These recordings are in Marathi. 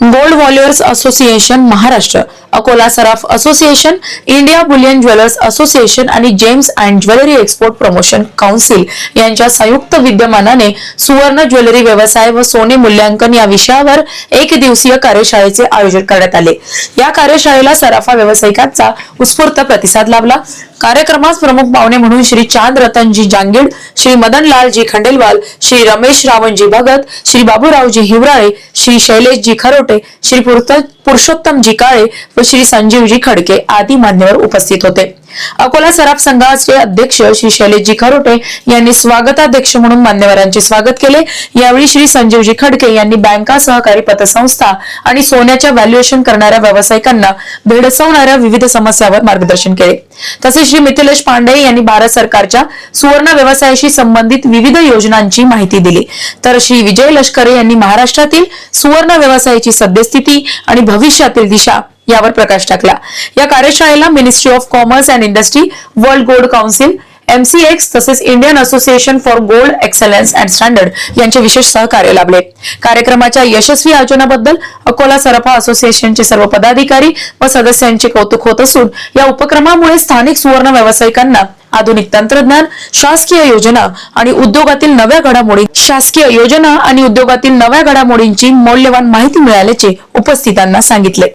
Gold valuers association Maharashtra Akola सराफ association India bullion jewellers association आणि gems and jewellery export promotion council यांच्या संयुक्त विद्यमानाने सुवर्ण ज्वेलरी व्यवसाय व सोने मूल्यांकन या विषयावर एक दिवसीय कार्यशाळेचे आयोजन करण्यात आले. या कार्यशाळेला सराफा व्यावसायिकांचा उत्स्फूर्त प्रतिसाद लाभला. कार्यक्रमास प्रमुख पाहुणे म्हणून श्री चांद रतनजी जांगीड श्री मदनलालजी खंडेलवाल श्री रमेश रावणजी भगत श्री बाबूरावजी हिवराळे श्री शैलेशजी खरोट श्री पुरुत- पुरुषोत्तमजी काळे व श्री संजीवजी खडके आदी मान्यवर उपस्थित होते. अकोला सराफ संघाचे अध्यक्ष श्री शैलेशजी खरोटे यांनी स्वागताध्यक्ष म्हणून मान्यवरांचे स्वागत केले. यावेळी श्री संजीवजी खडके यांनी बँका सहकारी पतसंस्था आणि सोन्याच्या व्हॅल्युएशन करणाऱ्या व्यावसायिकांना भेडसावणाऱ्या विविध समस्यावर मार्गदर्शन केले. तसेच श्री मिथिलेश पांडे यांनी भारत सरकारच्या सुवर्ण व्यवसायाशी संबंधित विविध योजनांची माहिती दिली. तर श्री विजय लष्करे यांनी महाराष्ट्रातील सुवर्ण व्यवसायाची सद्यस्थिती आणि भविष्यातील दिशा यावर प्रकाश टाकला. या कार्यशाळेला ministry of commerce and industry world gold council MCX तसेच Indian association for gold excellence and standard यांचे विशेष सहकार्य लाभले. कार्यक्रमाच्या यशस्वी आयोजनाबद्दल अकोला सरफा असोसिएशनचे सर्व पदाधिकारी व सदस्यांचे कौतुक होत असून या उपक्रमामुळे स्थानिक सुवर्ण व्यावसायिकांना आधुनिक तंत्रज्ञान शासकीय योजना आणि उद्योगातील नव्या घडामोडी. शासकीय योजना आणि उद्योगातील नव्या घडामोडींची मौल्यवान माहिती मिळाल्याचे उपस्थितांना सांगितले.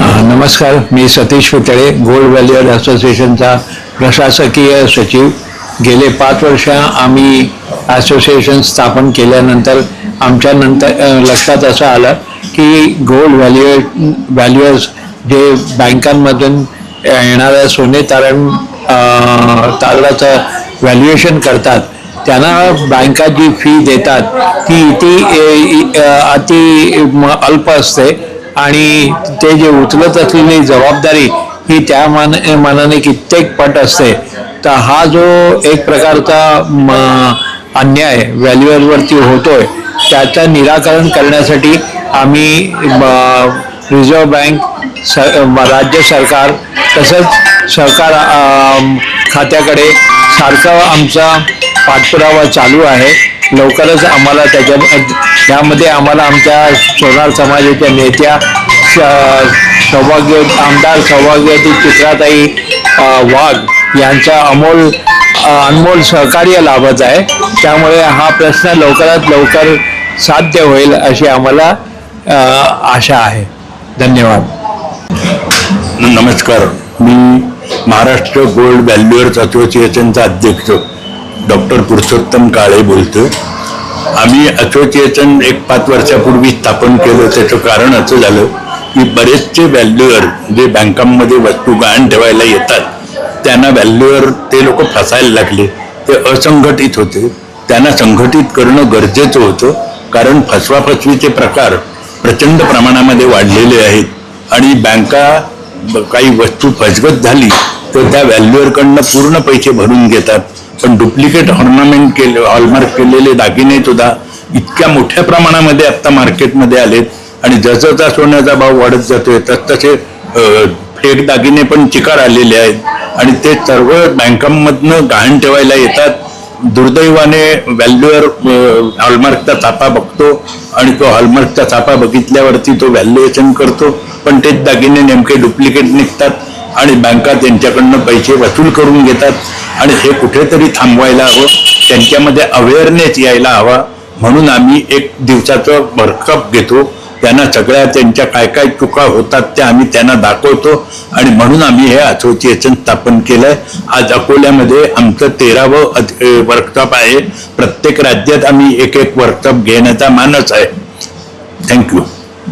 नमस्कार. मी सतीश पितळे गोल्ड व्हॅल्युअर असोसिएशनचा प्रशासकीय सचिव. गेले पाच वर्ष आम्ही असोसिएशन स्थापन केल्यानंतर आमच्या नंतर लक्षात असं आलं की गोल्ड व्हॅल्युअर व्हॅल्युअर्स जे बँकांमधून येणाऱ्या सोने तारण कागदाचं व्हॅल्युएशन करतात. त्यांना बँका जी फी देतात ती ती अति अल्प असते. आणि ते जे उचलत असलेली जबाबदारी ही त्या मान मानाने कित्येक पट असते. तर हा जो एक प्रकारचा म, अन्याय व्हॅल्युअरवरती होतोय त्याचं निराकरण करण्यासाठी आम्ही रिझर्व्ह बँक स राज्य सरकार तसंच सहकार खात्याकडे सारखा आमचा पाठपुरावा चालू आहे. लवकरच आम्हाला त्याच्या यामध्ये आम्हाला आमच्या सोनार समाजाच्या नेत्या सौभाग्य आमदार सौभाग्यवती चित्राताई वाघ यांचा अमोल अनमोल सहकार्य लाभत आहे. त्यामुळे हा प्रश्न लवकरात लवकर साध्य होईल अशी आम्हाला आशा आहे. धन्यवाद. नमस्कार. मी महाराष्ट्र गोल्ड व्हॅल्युअर्स असोसिएशनचा अध्यक्ष डॉक्टर पुरुषोत्तम काळे बोलतो आम्ही असोसिएशन एक पाच वर्षापूर्वी स्थापन केलं त्याचं कारण असं झालं की बरेचसे व्हॅल्युअर जे बँकांमध्ये वस्तू गहाण ठेवायला येतात त्यांना व्हॅल्युअर ते लोक फसायला लागले. ते असंघटित होते. त्यांना संघटित करणं गरजेचं होतं कारण फसवाफसवीचे प्रकार प्रचंड प्रमाणामध्ये वाढलेले आहेत. आणि बँका काही वस्तू फसगत झाली तर त्या व्हॅल्युअरकडनं पूर्ण पैसे भरून घेतात. पण डुप्लिकेट ऑर्नामेंट केले हॉलमार्क केलेले दागिने सुद्धा इतक्या मोठ्या प्रमाणामध्ये आत्ता मार्केटमध्ये आलेत. आणि जसजसा सोन्याचा भाव वाढत जातोय तसतसे फेक दागिने पण चिकार आलेले आहेत. आणि ते सर्व बँकांमधनं गहाण ठेवायला येतात. दुर्दैवाने व्हॅल्युअर हॉलमार्कचा छापा बघतो आणि तो हॉलमार्कचा छापा बघितल्यावरती तो व्हॅल्युएशन करतो. पण तेच दागिने नेमके डुप्लिकेट निघतात आणि बँका त्यांच्याकडनं पैसे वसूल करून घेतात. आणि हे कुठेतरी थांबवायला हवं. त्यांच्यामध्ये अवेअरनेस यायला हवा. म्हणून आम्ही एक दिवसाचं भरकप घेतो. त्यांना सगळ्या त्यांच्या काय काय चुका होतात त्या आम्ही त्यांना दाखवतो. आणि म्हणून आम्ही हे असोसिएशन स्थापन केलंय. आज अकोल्यामध्ये आमचं तेरावं वर्कशॉप आहे. प्रत्येक राज्यात आम्ही एक एक वर्कशॉप घेण्याचा मानस आहे. थँक्यू